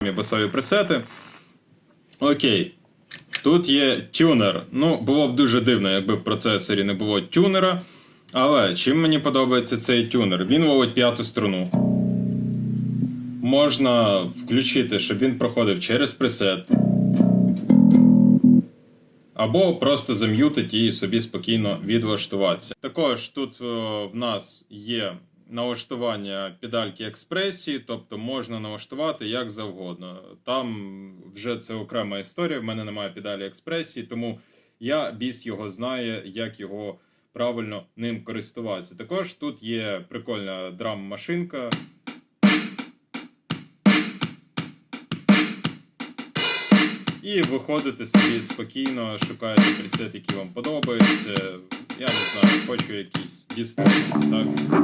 басові пресети. Окей. Тут є тюнер. Ну, було б дуже дивно, якби в процесорі не було тюнера. Але чим мені подобається цей тюнер? Він ловить п'яту струну. Можна включити, щоб він проходив через пресет. Або просто зам'ютить і собі спокійно відлаштуватися. Також тут о, в нас є налаштування педальки експресії, тобто можна налаштувати як завгодно. Там вже це окрема історія. В мене немає педалі експресії, тому я біс його знає, як його правильно ним користуватися. Також тут є прикольна драм-машинка. І виходите собі спокійно, шукаєте пресет, який вам подобається. Я не знаю, хочу якийсь дисторшн, так?